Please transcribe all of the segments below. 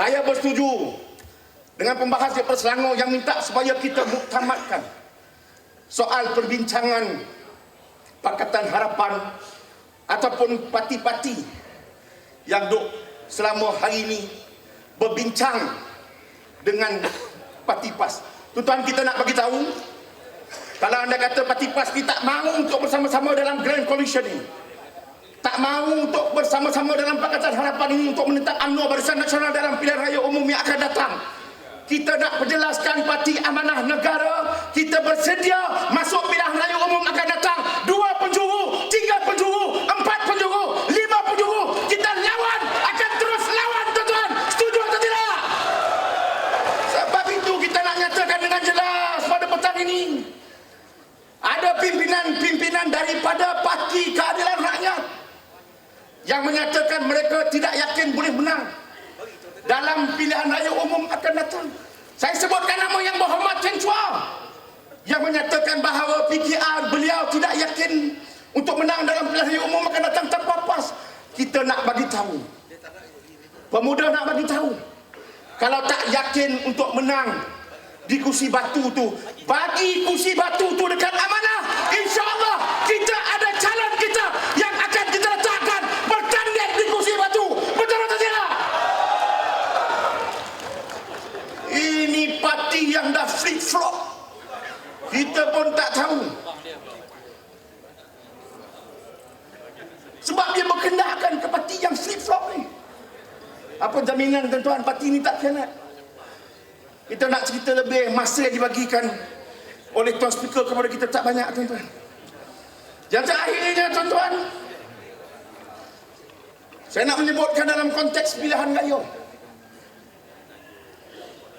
Saya bersetuju dengan pembahas di Selangor yang minta supaya kita muktamadkan soal perbincangan Pakatan Harapan ataupun parti-parti yang duk selama hari ini berbincang dengan parti PAS. Tuan-tuan kita nak bagi tahu kalau anda kata parti PAS ni tak mahu untuk bersama-sama dalam Grand Coalition ini. Mahu untuk bersama-sama dalam Pakatan Harapan ini untuk menentang UMNO Barisan Nasional dalam pilihan raya umum yang akan datang. Kita nak perjelaskan parti amanah negara, kita bersedia masuk pilihan raya umum akan datang. Dua penjuru, tiga penjuru, empat penjuru, lima penjuru. Kita lawan, akan terus lawan tuan-tuan. Setuju atau tidak? Sebab itu kita nak nyatakan dengan jelas pada petang ini. Ada pimpinan-pimpinan daripada yang menyatakan mereka tidak yakin boleh menang dalam pilihan raya umum akan datang. Saya sebutkan nama yang berhormat Chen Chua yang menyatakan bahawa PKR beliau tidak yakin untuk menang dalam pilihan raya umum akan datang tanpa PAS. Kita nak bagi tahu. Pemuda nak bagi tahu. Kalau tak yakin untuk menang di kursi batu tu, bagi kursi batu tu dekat amanah. InsyaAllah kita ada calon kita yang akan kita letakkan bertanding di kursi batu. Betul atau tidak? Ini parti yang dah flip flop. Kita pun tak tahu. Sebab dia berkendakan ke parti yang flip flop ni. Apa jaminan tuan-tuan parti ni tak khianat? Kita nak cerita lebih masa yang dibagikan oleh tuan speaker kepada kita tak banyak tuan-tuan. Yang terakhirnya tuan-tuan, saya nak menyebutkan dalam konteks pilihan raya.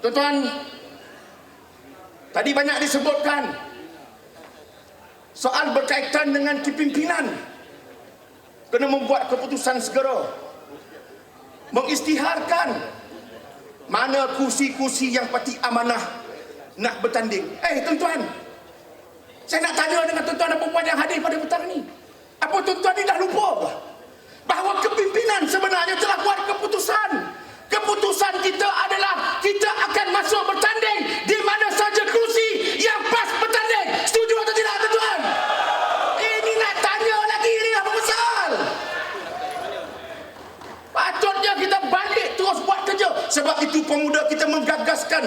Tuan-tuan, tadi banyak disebutkan soal berkaitan dengan kepimpinan kena membuat keputusan segera mengistiharkan mana kursi-kursi yang parti amanah nak bertanding. Eh tuan-tuan, saya nak tanya dengan tuan-tuan dan perempuan yang hadir pada petang ni. Apa tuan-tuan ni dah lupa? Bahawa kepimpinan pemuda kita menggagaskan